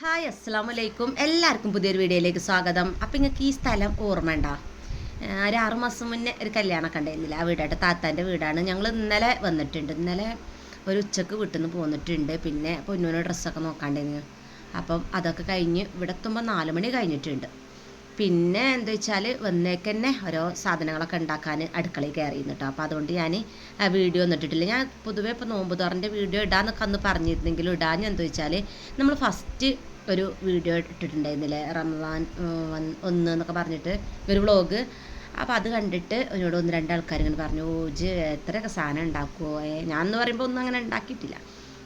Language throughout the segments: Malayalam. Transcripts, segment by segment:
ഹായ് അസ്സാം വലൈക്കും എല്ലാവർക്കും പുതിയൊരു വീഡിയോയിലേക്ക് സ്വാഗതം. അപ്പം നിങ്ങൾക്ക് ഈ സ്ഥലം ഓർമ്മ ഉണ്ടോ? ഒരു ആറു മാസം മുന്നേ ഒരു കല്യാണമൊക്കെ ഉണ്ടായിരുന്നില്ല. ആ വീടായിട്ട് താത്താന്റെ വീടാണ്. ഞങ്ങൾ ഇന്നലെ വന്നിട്ടുണ്ട്. ഇന്നലെ ഒരു ഉച്ചയ്ക്ക് വീട്ടിൽ നിന്ന് പോന്നിട്ടുണ്ട്. പിന്നെ പൊന്നൂന് ഡ്രസ്സൊക്കെ നോക്കാണ്ടിരുന്നു അപ്പം അതൊക്കെ കഴിഞ്ഞ് ഇവിടെ എത്തുമ്പോൾ നാല് മണി കഴിഞ്ഞിട്ടുണ്ട്. പിന്നെ എന്താ വെച്ചാൽ വന്നേക്ക് തന്നെ ഓരോ സാധനങ്ങളൊക്കെ ഉണ്ടാക്കാൻ അടുക്കളയിൽ കയറിയിരുന്നു കേട്ടോ അപ്പോൾ അതുകൊണ്ട് ഞാൻ ആ വീഡിയോ ഒന്നും ഇട്ടിട്ടില്ല ഞാൻ പൊതുവേ ഇപ്പോൾ നോമ്പ് തുറന്റെ വീഡിയോ ഇടാന്നൊക്കെ അന്ന് പറഞ്ഞിരുന്നെങ്കിലും ഇടാൻ എന്താ വെച്ചാൽ നമ്മൾ ഫസ്റ്റ് ഒരു വീഡിയോ ഇട്ടിട്ടുണ്ടായിരുന്നില്ലേ? റംസാൻ ഒന്ന് എന്നൊക്കെ പറഞ്ഞിട്ട് ഒരു വ്ളോഗ് അപ്പോൾ അത് കണ്ടിട്ട് എന്നോട് ഒന്ന് രണ്ട് ആൾക്കാർ ഇങ്ങനെ പറഞ്ഞു ഓജ് എത്രയൊക്കെ സാധനം ഉണ്ടാക്കുമോ ഞാൻ എന്ന് പറയുമ്പോൾ ഒന്നും അങ്ങനെ ഉണ്ടാക്കിയിട്ടില്ല.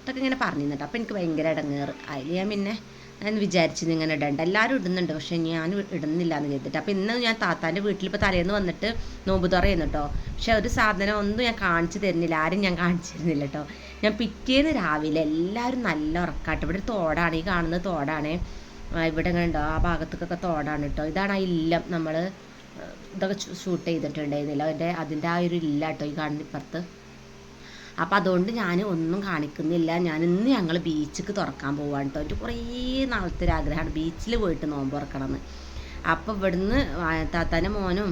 ഇതൊക്കെ ഇങ്ങനെ പറഞ്ഞിരുന്നിട്ട് അപ്പോൾ എനിക്ക് ഭയങ്കര ഇടങ്ങേറ്. അതിൽ ഞാൻ പിന്നെ ഞാൻ വിചാരിച്ചിരുന്നു ഇങ്ങനെ ഇടണ്ട. എല്ലാവരും ഇടുന്നുണ്ട് പക്ഷെ ഞാൻ ഇടുന്നില്ല എന്ന് കരുതിട്ട് അപ്പോൾ ഇന്ന് ഞാൻ താത്താന്റെ വീട്ടിൽ ഇപ്പോൾ തലേന്ന് വന്നിട്ട് നോമ്പ് തുറയുന്നു കേട്ടോ പക്ഷെ ഒരു സാധനം ഒന്നും ഞാൻ കാണിച്ചു തരുന്നില്ല ആരും ഞാൻ കാണിച്ചു തരുന്നില്ല കേട്ടോ ഞാൻ പിറ്റേന്ന് രാവിലെ എല്ലാവരും നല്ല ഉറക്കാട്ട്. ഇവിടെ തോടാണ് ഈ കാണുന്ന തോടാണ്. ഇവിടെ ഇങ്ങനെ ഉണ്ടോ? ആ ഭാഗത്തേക്കൊക്കെ തോടാണ് കേട്ടോ ഇതാണ് ആ ഇല്ലം നമ്മൾ ഇതൊക്കെ ഷൂട്ട് ചെയ്തിട്ടുണ്ടായിരുന്നില്ല. അതിന്റെ അതിന്റെ ആ ഒരു ഇല്ല കേട്ടോ ഈ കാണുന്ന ഇപ്പുറത്ത്. അപ്പം അതുകൊണ്ട് ഞാൻ ഒന്നും കാണിക്കുന്നില്ല. ഞാൻ ഇന്ന് ഞങ്ങൾ ബീച്ചിക്ക് തുറക്കാൻ പോവാണ് കേട്ടോ എനിക്ക് കുറേ നാളത്തെ ഒരു ആഗ്രഹമാണ് ബീച്ചിൽ പോയിട്ട് നോമ്പ് തുറക്കണം എന്ന് അപ്പോൾ ഇവിടുന്ന് താത്താന്റെ മോനും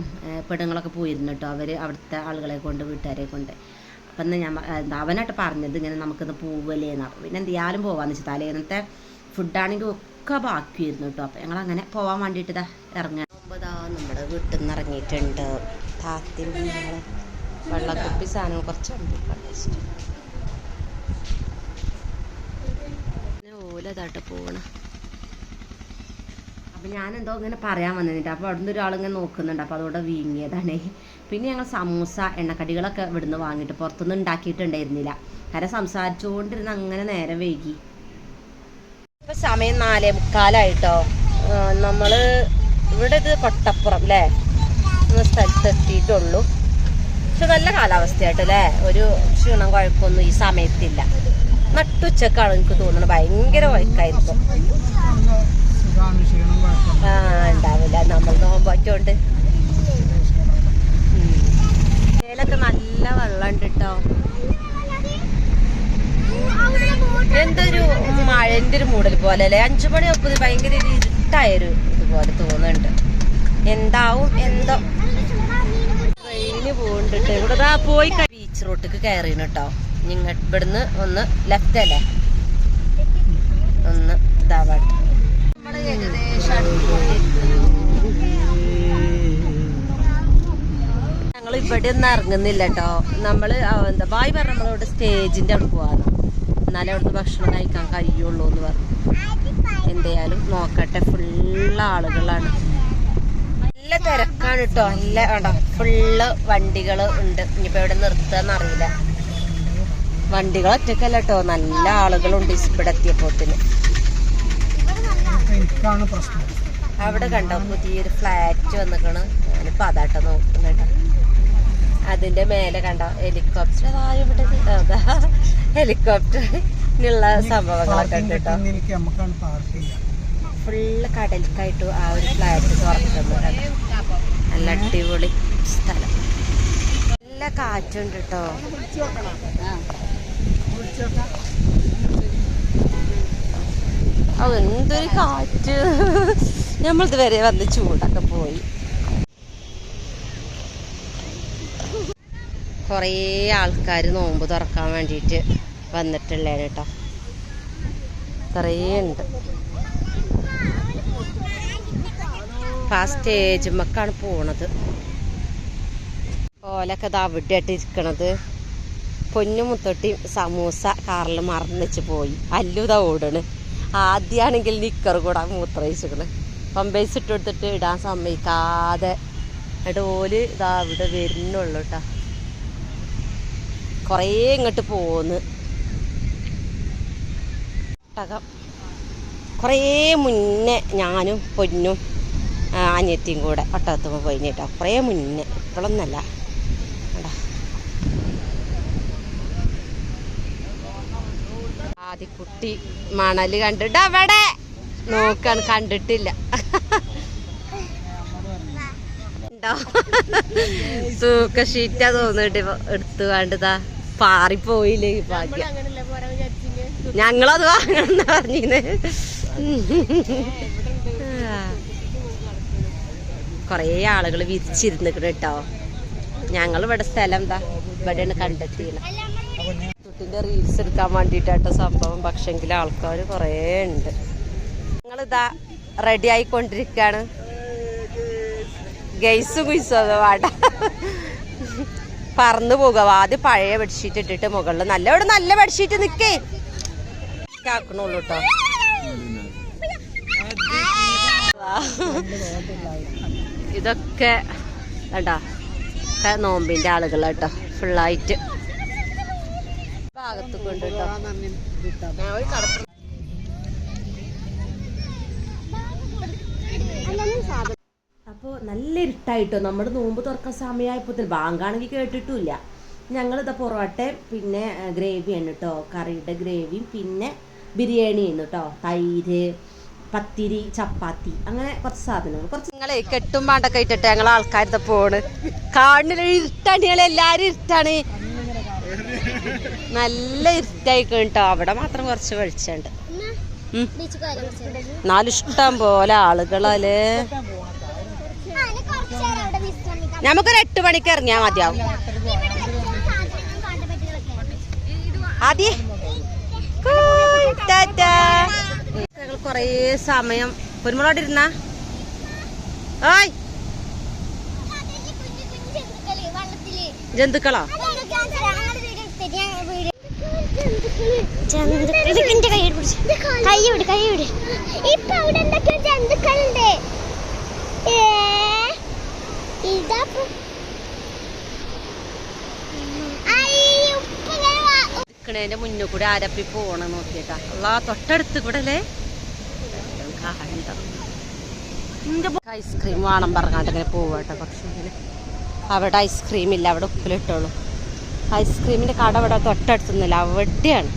പെണ്ണുങ്ങളൊക്കെ പോയിരുന്നു കേട്ടോ അവർ അവിടുത്തെ ആളുകളെ കൊണ്ട് വീട്ടുകാരെ കൊണ്ട്. അപ്പം എന്നാൽ ഞാൻ അവനായിട്ട് പറഞ്ഞത് ഇങ്ങനെ നമുക്കിന്ന് പോവല്ലേന്ന്. അപ്പം പിന്നെ എന്തായാലും പോവാന്ന് വെച്ചാൽ തലേന്നത്തെ ഫുഡാണെങ്കിൽ ഒക്കെ ബാക്കിയായിരുന്നു കേട്ടോ അപ്പം ഞങ്ങൾ അങ്ങനെ പോവാൻ വേണ്ടിയിട്ട് ഇതാ ഇറങ്ങുക നമ്മുടെ വീട്ടിൽ നിന്ന് ഇറങ്ങിയിട്ടുണ്ട് ഞങ്ങൾ വെള്ളക്കുപ്പി സാധനം കുറച്ച് ഓലതാട്ട് പോകണം അപ്പം ഞാനെന്തോ ഇങ്ങനെ പറയാൻ വന്നിട്ട് അപ്പോൾ അവിടുന്ന് ഒരാളിങ്ങനെ നോക്കുന്നുണ്ട്. അപ്പോൾ അതോടെ വീങ്ങിയതാണ്. പിന്നെ ഞങ്ങൾ സമൂസ എണ്ണക്കടികളൊക്കെ ഇവിടുന്ന് വാങ്ങിയിട്ട് പുറത്തുനിന്ന് ഉണ്ടാക്കിയിട്ടുണ്ടായിരുന്നില്ല. കാരണം സംസാരിച്ചുകൊണ്ടിരുന്ന് അങ്ങനെ നേരം വൈകി. ഇപ്പൊ സമയം നാലേ മുക്കാലായിട്ടോ. നമ്മൾ ഇവിടെ ഇത് കൊട്ടപ്പുറം അല്ലേ എന്ന സ്ഥലത്ത് എത്തിയിട്ടുള്ളൂ പക്ഷെ നല്ല കാലാവസ്ഥയായിട്ട് അല്ലേ? ഒരു ക്ഷീണം കുഴപ്പമൊന്നും ഈ സമയത്തില്ല. നട്ടുച്ചക്കാണ് എനിക്ക് തോന്നുന്നത്. ഭയങ്കര വഴക്കായിരിക്കും ആ ഉണ്ടാവില്ല. നമ്മൾ നോമ്പാറ്റോണ്ട് ഇതിലൊക്കെ നല്ല വെള്ളം ഉണ്ട് കേട്ടോ. എന്തൊരു മഴന്റെ ഒരു മൂടൽ പോലെ അല്ലേ? അഞ്ചു മണി ഒപ്പത് ഭയങ്കര ഇരുട്ടായൊരു ഇതുപോലെ തോന്നുന്നുണ്ട്. എന്താവും എന്തോ ട്രെയിന് പോകുന്നുണ്ട് ഇവിടെ ആ പോയി ബീച്ച് റോട്ടിക്ക് കയറിന് കേട്ടോ നിങ്ങൾ ഇവിടുന്ന് ഒന്ന് ലെഫ്റ്റ് അല്ലേ? ഒന്ന് ഇതാവാട്ട്. നമ്മൾ ഏകദേശം ഞങ്ങൾ ഇവിടെ ഒന്നും ഇറങ്ങുന്നില്ല കേട്ടോ നമ്മൾ എന്താ ബായ് പറഞ്ഞ നമ്മളോട് സ്റ്റേജിന്റെ അവിടെ പോവാന്ന് എന്നാലേ അവിടുന്ന് ഭക്ഷണം കഴിക്കാൻ കഴിയുള്ളൂ എന്ന് പറഞ്ഞു എന്തായാലും നോക്കട്ടെ. ഫുള്ള് ആളുകളാണ്. നല്ല തിരക്കാണ് കേട്ടോ നല്ല വേണ്ട ഫുള്ള് വണ്ടികൾ ഉണ്ട്. ഇനിയിപ്പോ എവിടെ നിർത്തുക അറിയില്ല. വണ്ടികൾ ഒറ്റക്കല്ല കേട്ടോ നല്ല ആളുകളുണ്ട് ഇവിടെ എത്തിയപ്പോത്തിന്. അവിടെ കണ്ടോ? പുതിയൊരു ഫ്ലാറ്റ് വന്നിക്കണ്. ഞാനിപ്പോ അതാട്ടോ നോക്കുന്നുണ്ട് അതിന്റെ മേലെ കണ്ടോ? ഹെലികോപ്റ്റർ ഇവിടെ ഹെലികോപ്റ്റർ ഹെലികോപ്റ്ററിനുള്ള സംഭവങ്ങളൊക്കെ ഉണ്ട് കേട്ടോ ഫുള്ള് കടൽക്കായിട്ട് ആ ഒരു ഫ്ലാറ്റ് തുറന്നിട്ടുണ്ട് നല്ല അടിപൊളി സ്ഥലം. നല്ല കാറ്റുണ്ട് കേട്ടോ ഓ എന്തൊരു കാറ്റ്. നമ്മളിത് വരെ വന്ന് ചൂടൊക്കെ പോയി. കുറേ ആൾക്കാർ നോമ്പ് തുറക്കാൻ വേണ്ടിയിട്ട് വന്നിട്ടുള്ളതാണ് കേട്ടോ കുറേ ഉണ്ട്. അപ്പൊ ജിമ്മക്കാണ് പോണത്. ഓലൊക്കെ ദാ അവിടെയായിട്ട് ഇരിക്കണത് പൊന്നു മുത്തൊട്ടി സമൂസ കാറിൽ മറന്നിച്ച് പോയി. അല്ലുത ഇതാ ഓടണ്. ആദ്യമാണെങ്കിൽ നിക്കർ കൂടെ മൂത്രയിച്ചിക്കണ്. പമ്പേസ് ഇട്ട് കൊടുത്തിട്ട് ഇടാൻ സമ്മതിക്കാതെ എന്നിട്ട് ഓൽ ഇതാ ഇവിടെ വരുന്നുള്ളൂ കേട്ടോ കുറേ ഇങ്ങോട്ട് പോന്ന്. കുറേ മുന്നേ ഞാനും പൊന്നും ആ, അനിയത്തിയും കൂടെ ഒട്ടകത്തുമ്പോൾ പോയി കേട്ടോ കുറേ മുന്നേ. ഇപ്പോഴൊന്നല്ല. കണ്ടോ. ആദിക്കുട്ടി മണൽ കണ്ടിട്ട് അവിടെ നോക്കാണ്. കണ്ടിട്ടില്ല. ഉണ്ടോ? തൂക്ക ഷീറ്റാ തോന്നിട്ട് എടുത്തു കണ്ടതാ പാറിപ്പോയില്ലേ ഭാഗ്യം. ഞങ്ങളത് വാങ്ങണം പറഞ്ഞിന്ന് കുറേ ആളുകൾ വിരിച്ചിരുന്നിക്കണ് കേട്ടോ ഞങ്ങൾ ഇവിടെ സ്ഥലം എന്താ ഇവിടെയാണ് കണ്ടെത്തിയത്. കുട്ടിന്റെ റീൽസ് എടുക്കാൻ വേണ്ടിയിട്ടാട്ടോ സംഭവം. പക്ഷെങ്കിൽ ആൾക്കാർ കുറേ ഉണ്ട്. ഞങ്ങളിതാ റെഡി ആയിക്കൊണ്ടിരിക്കാണ്. ഗൈസ് കുയിസോ വാട? പറന്നു പോകുക ആദ്യം പഴയ ബെഡ്ഷീറ്റ് ഇട്ടിട്ട് മുകളിൽ നല്ല ഇവിടെ നല്ല ബെഡ്ഷീറ്റ് നിക്കേ. ആക്കണുള്ളൂ കേട്ടോ ഇതൊക്കെ കണ്ടോ? ഒക്കെ നോമ്പിന്റെ ആളുകളാട്ടോ ഫുള്ളായിട്ട്. ഭാഗത്ത് കൊണ്ട് കേട്ടോ. അപ്പോൾ നല്ല ഇരുട്ടായിട്ടോ. നമ്മുടെ നോമ്പ് തുറക്കാൻ സമയമായപ്പോൾ ബാങ്കാണെങ്കിൽ കേട്ടിട്ടില്ല ഞങ്ങളിതാ പൊറോട്ടയും പിന്നെ ഗ്രേവിയാണ് കേട്ടോ. കറിയുടെ ഗ്രേവിയും പിന്നെ ബിരിയാണി ബിരിയാണിയാണ് കേട്ടോ. തൈര് പത്തിരി ചപ്പാത്തി അങ്ങനെ കുറച്ച് സാധനങ്ങൾ. കുറച്ച് നിങ്ങളെ കെട്ടും പാണ്ടൊക്കെ ഇട്ടിട്ട് ഞങ്ങൾ ആൾക്കാരുടെ പോണ്. കാണില്ല ഇരുട്ടാണ് ഞങ്ങൾ എല്ലാരും ഇരുട്ടാണ്. നല്ല ഇരുട്ടായിക്കും കേട്ടോ അവിടെ മാത്രം കുറച്ച് വെളിച്ചുണ്ട് എന്നാലും ഇഷ്ടം പോലെ ആളുകളല്ലേ നമുക്കൊരു എട്ട് മണിക്ക് ഇറങ്ങിയാൽ മതിയാവും. ആദ്യ. ഞങ്ങൾ കൊറേ സമയം. പൊന്മുളോട് ഇരുന്ന. ഓയ്. ജന്തുക്കളോ? ഇതിന്റെ കൈ പിടിച്ച്. കൈ വിട് കൈ വിട്. ഇപ്പൊ അവിടെ എന്തൊക്കെയോ ജന്തുക്കളുണ്ട്. ഇതാ നിക്കണേന്റെ മുന്നിൽ കൂടെ ആരപ്പി പോണ നോക്കിയിട്ടാ അല്ലാ തൊട്ടടുത്ത് കൂടെ അല്ലേ? ഐസ്ക്രീം വേണം പറഞ്ഞാട്ട് ഇങ്ങനെ പോവാട്ടോ പക്ഷേ അവിടെ ഐസ്ക്രീം ഇല്ല അവിടെ ഉപ്പിലിട്ടുള്ളൂ ഐസ്ക്രീമിന്റെ കട അവിടെ തൊട്ടടുത്തൊന്നുമില്ല അവിടെയാണ്.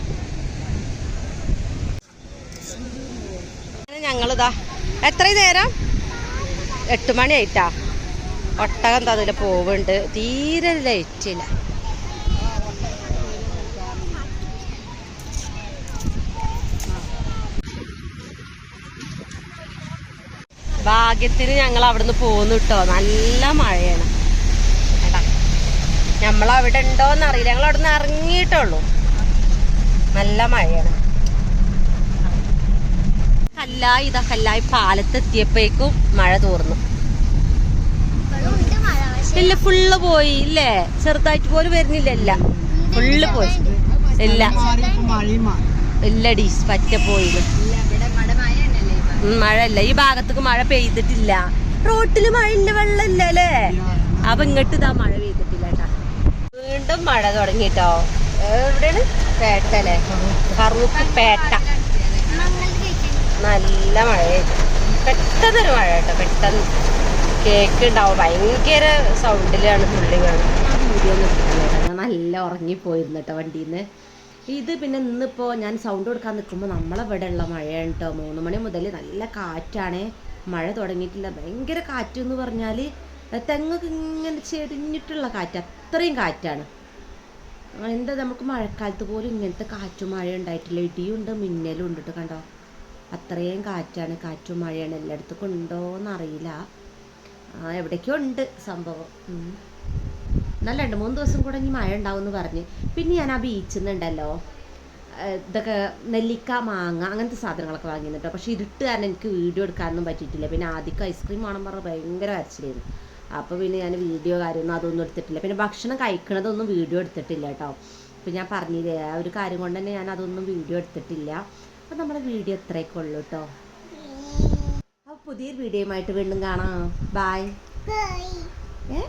ഞങ്ങളിതാ എത്ര നേരം? എട്ട് മണി ആയിട്ടാ. ഒട്ടകം തന്നില്ല പോവുണ്ട്. തീരെ ലൈറ്റ് ഭാഗ്യത്തിന് ഞങ്ങൾ അവിടുന്ന് പോന്നു കേട്ടോ നല്ല മഴയാണ്. കേട്ടാ നമ്മൾ അവിടെ ഉണ്ടോന്ന് അറിയില്ല. ഞങ്ങൾ അവിടുന്ന് ഇറങ്ങിയിട്ടുള്ളൂ നല്ല മഴയാണ്. കല്ലായി ഇതാ കല്ലായി പാലത്തെത്തിയപ്പോഴേക്കും മഴ തോർന്നു. ഇല്ല ഫുള്ള് പോയി. ഇല്ലേ? ചെറുതായിട്ട് പോലും വരുന്നില്ല ഇല്ല. ഫുള്ള് പോയി. ഇല്ല. ഇല്ലടി പറ്റ ഉം, മഴയില്ല. ഈ ഭാഗത്തേക്ക് മഴ പെയ്തിട്ടില്ല. റോട്ടിൽ മഴ ഇല്ല വെള്ളമില്ല അല്ലേ? അപ്പൊ ഇങ്ങോട്ട് ഇതാ മഴ പെയ്തിട്ടില്ല വീണ്ടും മഴ തുടങ്ങിട്ടോ. എവിടെയാണ്? പേട്ട അല്ലേ? കറുപ്പ് പേട്ട. നല്ല മഴയായിരുന്നു പെട്ടെന്നൊരു മഴ കേട്ടോ. പെട്ടെന്ന്. കേക്ക് ഉണ്ടാവും. ഭയങ്കര സൗണ്ടിലാണ് തുള്ളി വീഡിയോ ഞാൻ നല്ല ഉറങ്ങിപ്പോയിരുന്നു കേട്ടോ വണ്ടിയിൽ ഇത് പിന്നെ ഇന്നിപ്പോൾ ഞാൻ സൗണ്ട് കൊടുക്കാൻ നിൽക്കുമ്പോൾ നമ്മളവിടെ ഉള്ള മഴയാണ് കേട്ടോ മൂന്ന് മണി മുതൽ നല്ല കാറ്റാണ്. മഴ തുടങ്ങിയിട്ടില്ല. ഭയങ്കര കാറ്റ് എന്ന് പറഞ്ഞാൽ തെങ്ങൊക്കെ ഇങ്ങനെ ചെരിഞ്ഞിട്ടുള്ള കാറ്റ്. അത്രയും കാറ്റാണ്. എന്താ നമുക്ക് മഴക്കാലത്ത് പോലും ഇങ്ങനത്തെ കാറ്റും മഴ ഉണ്ടായിട്ടില്ല. ഇടിയും ഉണ്ട് മിന്നലും ഉണ്ട് കേട്ടോ കണ്ടോ? അത്രയും കാറ്റാണ്. കാറ്റും മഴയാണ്. എല്ലായിടത്തും ഉണ്ടോ ആ എവിടേക്കോ ഉണ്ട് സംഭവം. നല്ല രണ്ട് മൂന്ന് ദിവസം കൂടെ ഇനി മഴ ഉണ്ടാവും എന്ന് പറഞ്ഞ്. പിന്നെ ഞാൻ ആ ബീച്ചിൽ നിന്നുണ്ടല്ലോ ഇതൊക്കെ നെല്ലിക്ക മാങ്ങ അങ്ങനത്തെ സാധനങ്ങളൊക്കെ വാങ്ങിയിരുന്നു കേട്ടോ പക്ഷേ ഇരുട്ട് കാരണം എനിക്ക് വീഡിയോ എടുക്കാനൊന്നും പറ്റിയിട്ടില്ല. പിന്നെ ആദ്യം ഐസ്ക്രീം വേണം പറഞ്ഞ് ഭയങ്കര വരച്ചിലായിരുന്നു അപ്പോൾ പിന്നെ ഞാൻ വീഡിയോ കാര്യമൊന്നും അതൊന്നും എടുത്തിട്ടില്ല. പിന്നെ ഭക്ഷണം കഴിക്കണതൊന്നും വീഡിയോ എടുത്തിട്ടില്ല കേട്ടോ. അപ്പോൾ ഞാൻ പറഞ്ഞില്ലേ ആ ഒരു കാര്യം കൊണ്ട് തന്നെ ഞാൻ അതൊന്നും വീഡിയോ എടുത്തിട്ടില്ല. അപ്പോൾ നമ്മുടെ വീഡിയോ ഇത്രയൊക്കെ ഉള്ളൂ കേട്ടോ. അപ്പോൾ പുതിയൊരു വീഡിയോയുമായിട്ട് വീണ്ടും കാണാം. ബായ് ബൈ ഏ?